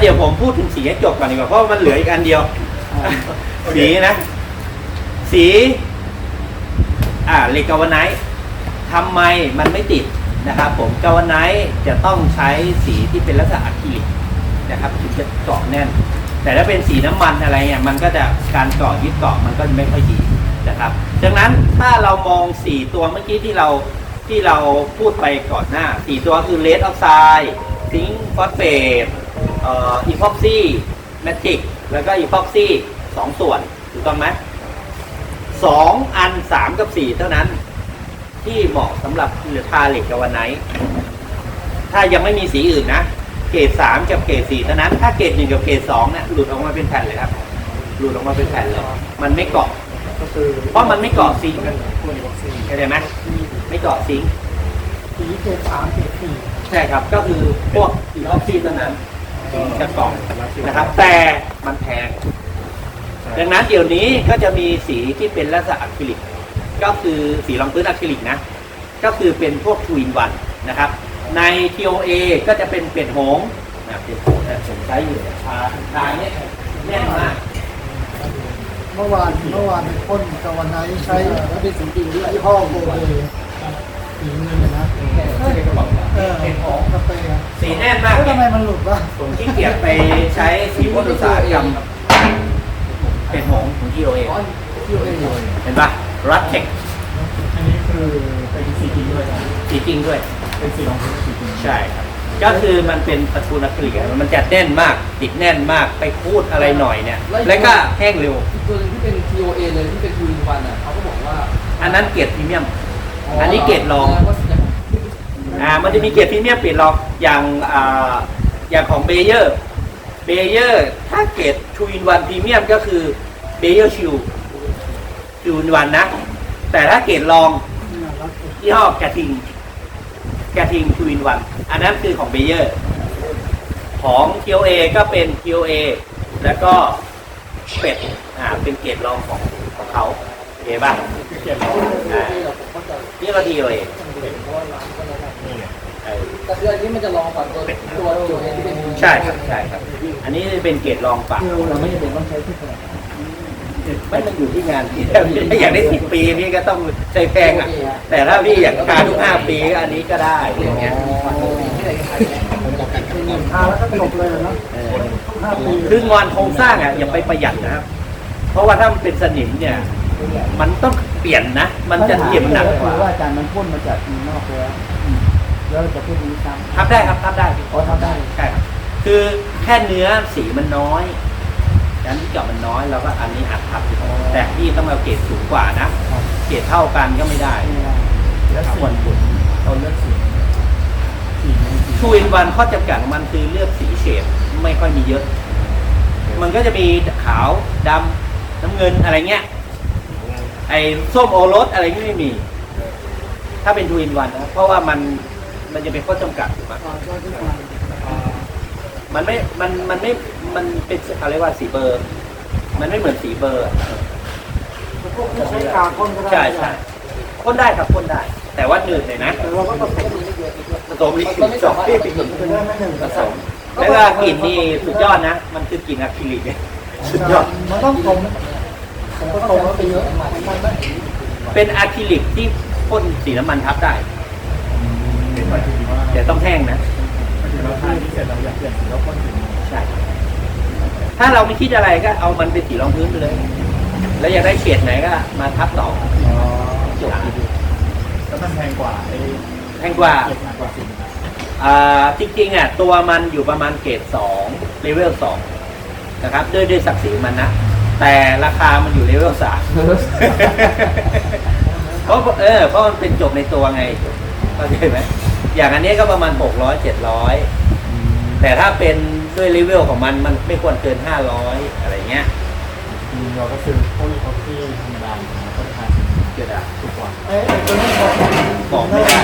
เดี๋ยวผมพูดถึงสีให้จบก่อนดีกว่าเพราะว่ามันเหลืออีกอันเดียว สีนะ สี อ่าเหล็กกาวาไนท์ทำไมมันไม่ติดนะครับผมกาวาไนท์จะต้องใช้สีที่เป็นลักษณะอะคริลิกนะครับถึงจะเกาะแน่น แต่ถ้าเป็นสีน้ำมันอะไรเนี่ยมันก็จะการเกาะยึดเกาะมันก็ไม่ค่อยดีนะครับดังนั้นถ้าเรามองสีตัวเมื่อกี้ที่เราที่เราพูดไปก่อนหน้าสีตัวคือเลดออกไซด์ซิงค์ฟอสเฟตเอ่ออีพ็อกซี่แมทริกแล้วก็อีพ็อกซี่สองส่วนถูกต้องไหมสองอันสามกับสี่เท่านั้น ที่เหมาะสำหรับทาเหล็กกาวาไนท์ถ้ายังไม่มีสีอื่นนะเกรดสามกับเกรดสี่เท่านั้น ถ้าเกรดหนึ่งกับเกรดสองเนี่ยหลุดออกมาเป็นแผ่นเลยครับหลุดออกมาเป็นแผ่นเลยมันไม่เกาะก็คือเพราะมันไม่เกาะซิงค์ควรจะบอกสี่เข้าใจไหมไม่เกาะซิงค์สีเกรดสามเกรดสี่ใช่ครับ ก็คือพวกอีล็อกซี่เท่านั้น จะเกาะนะครับ แต่มันแพง ดังนั้นเดี๋ยวนี้ก็จะมีสีที่เป็นลักษณะอะคริลิก ก็คือสีรองพื้นอะคริลิกนะ ก็คือเป็นพวกทวินวันนะครับ ใน TOA ก็จะเป็นเป็ดหงส์นะเป็ดหงส์เนี่ยผมใช้อยู่เนี่ยชาชาเนี่ยแน่นมากเมื่อวานเมื่อวานไปพ่นกับวันไหนใช้แล้วเป็นสีจริงด้วยยี่ห้อโกเบสีเงินนะใช่กระบอก เออของกาแฟสีแน่นมากแล้วเนี่ทำไมยมันหลุดวะผมขี้เกียจไปใช้สีพ่นอุตสาหกรรมเป็ดหงส์ของ TOA อ๋อที่เราเองอยู่เห็นปะรัดเทคอันนี้คือเป็นสีจริงด้วยสีจริงด้วย เป็นสีรองพื้นสีจริงใช่ครับ ก็คือมันเป็นตระกูลอะคริลิกอะมันจะแน่นมาก ติดแน่นมาก ไปพูดอะไรหน่อยเนี่ย แล้วก็แห้งเร็ว อีกตัวหนึงที่เป็น TOA เลยที่เป็นทูอินวันอะเขาก็บอกว่าอันนั้นเกรดพรีเมียม อันนี้เกรดรอง แสดว่าจะ อ่ามันจะมีเกรดพรีเมียมเปลี่ยนรองอย่างอ่าอย่างของเบเยอร์เบเยอร์ถ้าเกรดทูอินวันพรีเมียมก็คือเบเยอร์ชิลทูอินวันนะ แต่ถ้าเกรดรองยี่ห้อกระทิงกระทิงทูอินวันอันนั้นคือของเบเยอร์ของ TOA ก็เป็น TOA แล้วก็เป็ดอ่าเป็นเกรดรองของของเขาโอเคป่ะเขียนแล้วอ่านี่ก็ TOA นี่ไงเออแต่คืออันนี้มันจะลองก่อนตัวตัว TOA ที่เป็นใช่ครับใช่ครับ อันนี้เป็นเกรดรองปากเราไม่จำเป็นต้องใช้ที่แพงไม่มันอยู่ที่งานพี่ถ้าอยากได้สิบปีพี่ก็ต้องใช้แพงอะ แต่ถ้าพี่อยากทาทุกห้าปีก็อันนี้ก็ได้อย่างเงี้ยทาแล้วก็จบเลยนะเออห้าปีคืองอนโครงสร้างอะอย่าไปประหยัดนะครับ เพราะว่าถ้ามันเป็นสนิมเนี่ย มันต้องเปลี่ยนนะ มันจะเจ็บหนักกคือว่าว่าอาจารย์มันพ่นมาจากเมืองนอกแล้วแล้วจะพูดนี้ซ้ำทับได้ครับทับได้พี่อ๋อทำได้ใช่ครับคือแค่เนื้อสีมันน้อยการที่เจาะมันน้อยเราก็อันนี้อัดทับอยู่แต่พี่ต้องเอาเกรดสูงกว่านะเกรดเท่ากันก็ไม่ได้แล้วส่วนผลเราเลือกสีสีนี้สีทูอินวันข้อจำกัดของมันคือเลือกสีเฉดไม่ค่อยมีเยอะ มันก็จะมีขาวดำน้ำเงินอะไรเงี้ย ไอ้ส้มโอรสอะไรที่ไม่มี ถ้าเป็นทูอินวันนะ เพราะว่ามันมันจะเป็นข้อจำกัดถูกไหมมันไม่ มัน มันไม่ มันเป็นอะไรว่าสีเบอร์ มันไม่เหมือนสีเบอร์อะใช้กาพ่นก็ได้ใช่ใช่พ่นได้ครับพ่นได้ แต่ว่าหนืดเลยนะแต่เราก็ผสมผสมอีกถึงสองที่เป็นเป็นเรื่องไม่หนึ่งผสมแล้วก็กลิ่นนี่สุดยอดนะ มันคือกลิ่นอะคริลิกเนี่ยสุดยอดมันต้องผม ผมก็ตรงแล้วไปเยอะมันไม่เป็นอะคริลิกที่พ่นสีน้ำมันทับได้ เป็นหมายถึงว่าแต่ต้องแห้งนะหมายถึงเราทานที่เสร็จเราอยากเปลี่ยนสีแล้วพ่นสีนี้ใช่ ถ้าเราไม่คิดอะไรก็เอามันเป็นสีรองพื้นไปเลย แล้วอยากได้เฉดไหนก็มาทับต่ออ๋อจบแล้วมันแพงกว่าไอ้แพงกว่า เกรดหนักกว่าสีนี้อ่าจริงๆอะตัวมันอยู่ประมาณเกรดสองเลเวลสองนะครับด้วยด้วยศักดิ์ศรีมันนะ แต่ราคามันอยู่เลเวลสามเพราะเออเพราะมันเป็นจบในตัวไงเข้าใจไหมอย่างอันนี้ก็ประมาณหกร้อยเจ็ดร้อยแต่ถ้าเป็นด้วยเลเวลของมันมันไม่ควรเกินห้าร้อยอะไรเงี้ยอืมเราก็ซื้อพวกนี้คอฟฟี่ธรรมดาแล้วก็ทานเกิดอะถูกกว่าไอ้ตัวนี้บอกบอกไม่ได้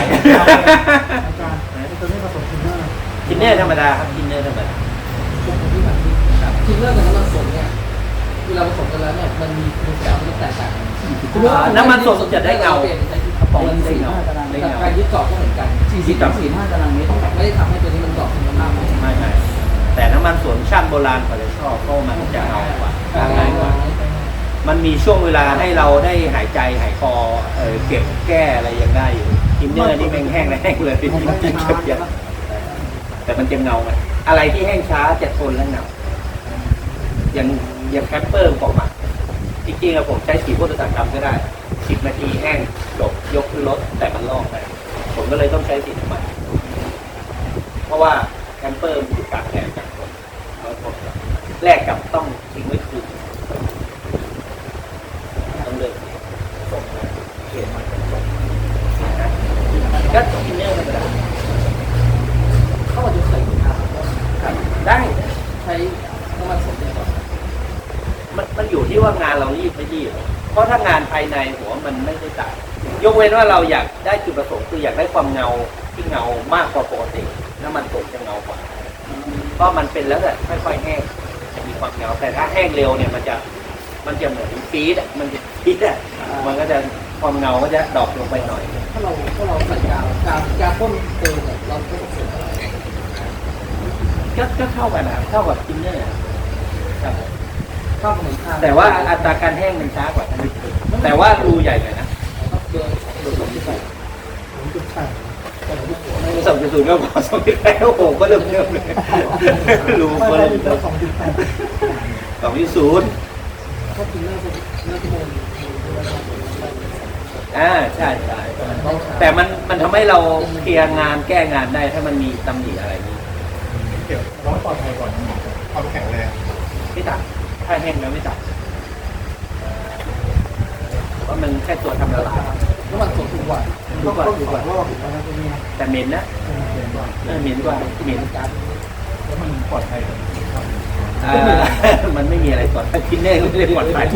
อาจารย์ไอ้ตัวนี้ผสมทินเนอร์กินเนอร์ธรรมดาครับกินเนอร์ธรรมดาทินเนอร์กับน้ำมันสดเนี่ย เวลาผสมกันแล้วเนี่ยมันมีคุณสมบัติที่แตกต่างกันอ่าน้ำมันสดจะได้เงาเป็นในกระป๋องได้สีเงาได้กับเงาการยึดเกาะก็เหมือนกันยึดเกาะสี่ห้าตารางเมตรไม่ได้ทำให้ตัวนี้มันเกาะคุณภาพไม่ไม่ไม่แต่น้ำมันสวนช่างโบราณเขาจะชอบเพราะมันจะเงากว่าง่ายกว่ามันมีช่วงเวลาให้เราได้หายใจหายคอเออเก็บแก้อะไรยังได้อยู่ทินเนอร์นี่แม่งแห้งแห้งเลยจริงๆเก็บเยอะแต่มันจะเงาไหมอะไรที่แห้งช้าจะทนและเงาอย่าง อย่างแคปเปอร์ของมาจริงๆอะผมใช้สีโพธิสัตว์ดำก็ได้สิบนาทีแห้งจบยกขึ้นรถแต่มันลอกไปผมก็เลยต้องใช้สีน้ำมันเพราะว่าแคมเปอร์มันอยู่กลางแดดกลางฝนแล้วผมแลกกับต้องทิ้งไว้คืนต้องเลือกส่งมาเขียนมาส่งนะก็อินเนอร์ธรรมดาเข้ามาจะใส่ถุงเท้า ครับได้ ใช้น้ำมันสดเนี่ยก่อน มันมันอยู่ที่ ว่างานเรารีบไม่รีบเพราะถ้างานภายในหัวมันไม่ได้ต่างยกเว้นว่าเราอยากได้จุดประสงค์คืออยากได้ความเงาที่เงามากกว่าปกติน้ำมันสดจะเงากว่าก็มันเป็นแล้วแต่ค่อยๆแห้งจะมีความเงาแต่ถ้าแห้งเร็วเนี่ยมันจะมันจะเหมือนฟีดอะมันจะฟีดอะมันก็จะความเงาก็จะดรอปลงไปหน่อย ถ้าเราถ้าเราใส่กาวกาวกาวพ่นเกินเนี่ยเราก็ต้องเสียอะไรก็ก็เท่ากันนะครับเท่ากับทินเนอร์ครับ ข้าเหมือนข้างแต่ว่าอัตราการแห้งมันช้ากว่านิดนึงแต่ว่ารูใหญ่หน่อยนะสองจุดศูนย์ก็พอสองจุดแปดโอ้โหก็เริ่มเริ่มเลยรูก็เริ่มเริ่มสองจุดแปดสองจุดศูนย์ถ้ากินเนื้อเนื้อที่มันอ่าใช่ใช่แต่มันมันทำให้เราเคลียร์งานแก้งานได้ถ้ามันมีตำหนิอะไรนี้เดี๋ยวร้อนปลอดภัยก่อนความแข็งแรงไม่ตัด ถ้าแห้งแล้วไม่ตัดเพราะมันแค่ตัวทำละลายน้ำมันสดทุกวันทุกวันต้องทุกสอวันงรอบอีกแล้วนะตรงนี้นะแต่เหม็นนะเออเหม็นกว่าเหม็นแล้วมันปลอดภัยครับอ่ามันไม่มีอะไรก่อนทินเน่ไม่ได้ปลอดภัย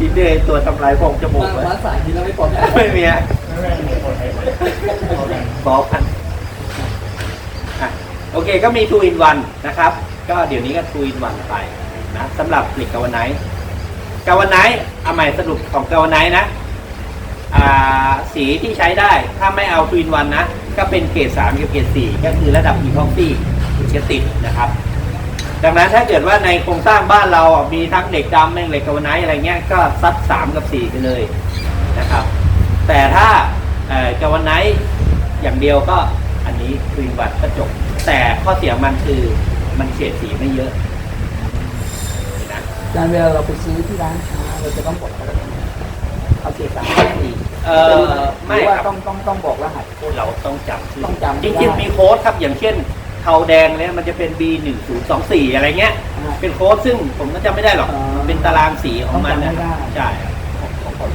ทินเน่ตัวทำลายโพรงจมูกมาไว้มาสายกินแล้วไม่ปลอดภัยไม่มีอะไม่ไม่ปลอดภัยเอาแรงบอพันอะโอเคก็มี2 in 1นะครับ ก็เดี๋ยวนี้ก็2 in 1ไป นะสำหรับเหล็กกาวไนท์กาวไนท์เอาใหม่สรุปของกาวไนท์นะสีที่ใช้ได้ถ้าไม่เอา2 in 1นนะ ก็เป็นเกรด3กับเกรด4ก็คือระดับ e p o x y ถึงจะติดนะครับ ดังนั้นถ้าเกิดว่าในโครงสร้างบ้านเรามีทั้งเหล็กดำแม่งเหล็กกาวไนท์อะไรเงี้ยก็ซัด3กับ4ไปเลยนะครับ แต่ถ้าเอ่อกาวไนท์อย่างเดียวก็อันนี้คือวัดกระจกแต่ข้อเสียมันคือมันเฉดสีไม่เยอะ นี่นะการเวลาเราไปซื้อที่ร้านค้าเราจะต้องบอกอะไรเอาเกรดสามสี่เออไม่หรือว่าครับต้องต้องต้องบอกรหัสเราต้องจำชื่อต้องจำจริงได้ๆมีโค้ดครับอย่างเช่นเทาแดงเนี่ยมันจะเป็น B 1 0 2 4อะไรเงี้ยอ่าเป็นโค้ดซึ่งผมก็จำไม่ได้หรอกอ๋อมันเป็นตารางสีของมันต้องจำให้นะได้ ใช่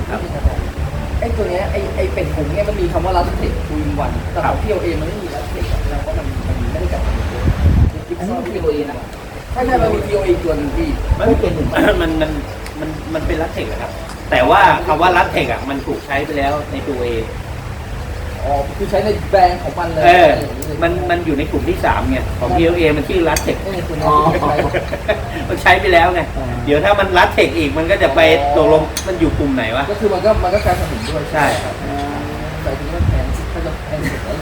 ครับ ไอ้ตัวเนี้ยไอ้ไอ้เป็ดผงเนี่ยมันมีคำว่าลัสเทคทูอินวันแต่ของพีโอเอมันไม่มีลัสเทคแสดงว่ามันมันไม่ได้จับกิฟต์ซอพีโอเอนะ ใช่ใช่มันมีพีโอเอตัวหนึ่งพี่มันเป็นมันมันมันมันเป็นลัตเทกนะครับ แต่ว่าคำว่าลัตเทกอะมันถูกใช้ไปแล้วในตัวเองอ๋อคือใช้ในแบรนด์ของมันเลยเออมันมันอยู่ในกลุ่มที่สามไงของ PLA มันชื่อลัตเทกนี่ตัวนี้ที่ใช้มันใช้ไปแล้วไงเดี๋ยวถ้ามันลัตเทกอีกมันก็จะไปตกลงมันอยู่กลุ่มไหนวะ ก็คือมันก็มันก็กลายเป็นหินด้วยใช่ครับ แต่ทีนี้มันแพงก็จะแพงสุดแล้ว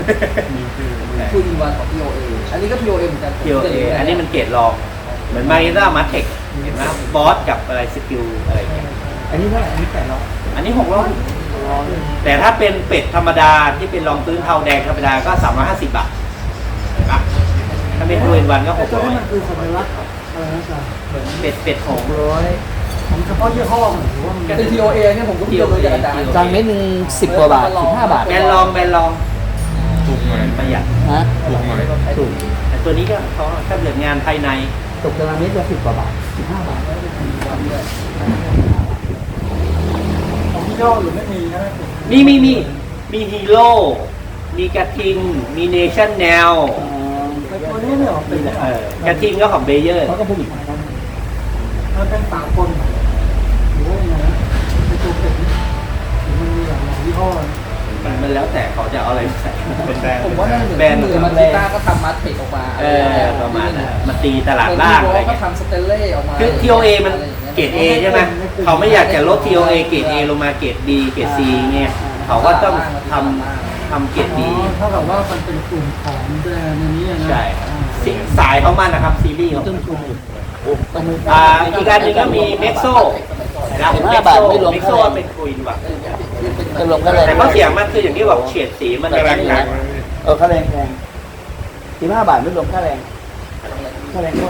มีคือทูอินวันของ POA อันนี้ก็ POA เหมือนกัน PLA อันนี้มันเกรดรอง เหมือนมาริซ่ามาเทคเห็นไหมบอสกับอะไรสกิลอะไรอย่างเงี้ยอันนี้เท่าไหร่อันนี้แปดร้อยอันนี้หกร้อยแต่ถ้าเป็นเป็ดธรรมดาที่เป็นรองพื้นเทาแดงธรรมดาก็สามร้อยห้าสิบบาทเห็นปะถ้าเป็นทูเอ็นวันก็หกตัวร้อนี้ยมันคือสัญลักษณ์อะไรนะจ๊ะเป็ดเป็ดหงร้อยของเฉพาะยี่ห้อมันหรือว่ามันเป็น POA เนี่ยผมก็มีตัวจากอาจารย์ จานเม็ดหนึ่งสิบกว่าบาทสิบห้าบาทแบรนด์ลองแบรนด์ลองถูกหน่อยประหยัดฮะถูกหน่อยถูก แต่ตัวนี้ก็เขาถ้าเกิดงานภายใน ตกจานเม็ดละสิบกว่าบาทสิบห้าบาทของยี่ห้อหรือไม่มีนะมีมีมีมีฮีโร่มีกระทิง มีเนชั่นแนลแต่ตัวนี้เนี่ยเป็นเออกระทิงก็ของเบเยอร์เขาก็ผลิตมันเป็นสากลหรือว่ายังไงนะเป็นตัวเป็ดนี่หรือมันมีหลายยี่ห้อ มันมันแล้วแต่เขาจะเอาอะไรมาใส่เป็นแบรนด์ผมว่าน่าจะเหมือนแบรนด์มือมาติต้าก็ทำมัดเทคออกมาเออประมาณนั้นมาตีตลาดล่างอะไรก็เงี้ยทำสเตลเล่ออกมาคือ TOA มันเกรด A ใช่ไหมเขาไม่อยากจะลด TOA เกรด A ลงมาเกรด B เกรด C เงี้ยเขาก็ต้องทำทำเกรด B อ๋อเท่ากับว่ามันเป็นกลุ่มของแบรนด์อันนี้นะใช่ครับอ่าสีสายของมันนะครับซีรีส์ของต้มันนทุนอยู่อ่าอีกการหนึ่งก็มีเม็กโซนะสิบเม็ห้ากบาทโซไม่รวมเม็กโซค่าแรงเป็นคุยดีกว่า จะลงค่าแรงแต่ข้อเสียมันคืออย่างที่บอกเฉดสีมันกำลังหนักเออค่าแรงแพงสิบห้าบาทไม่รวมค่าแรงค่าแรงก็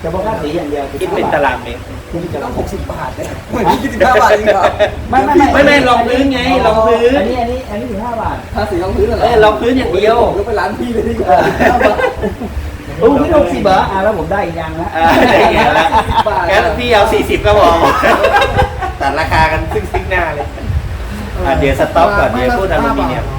เฉพาะค่าสีอย่างเดียวคิดเป็นตารางเมตรคุณจะต้องหกสิบบาทเนี่ยเหมือนที่คิดถึงห้าบาทจริงเหรอไม่ไม่ไม่ไม่ไม่ลองพื้นไงลองพื้นอันนี้อันนี้อันนี้ถึงห้าบาทภาษีรองพื้นเหรอเออลองพื้นอย่างเดียวผมก็ไปร้านพี่เลยดีกเอว่าอห้าบาทโอ้พี่หกสิบเหรออะแล้วผมได้อีกอย่างละอ่าได้ไงละงั้นพี่เอาสี่สิบก็พอตัดราคากันซึ่งซึ่งหน้าเลย อะเดี๋ยวสต็อปก่อนเดี๋ยวพูดอลูมิเนียม5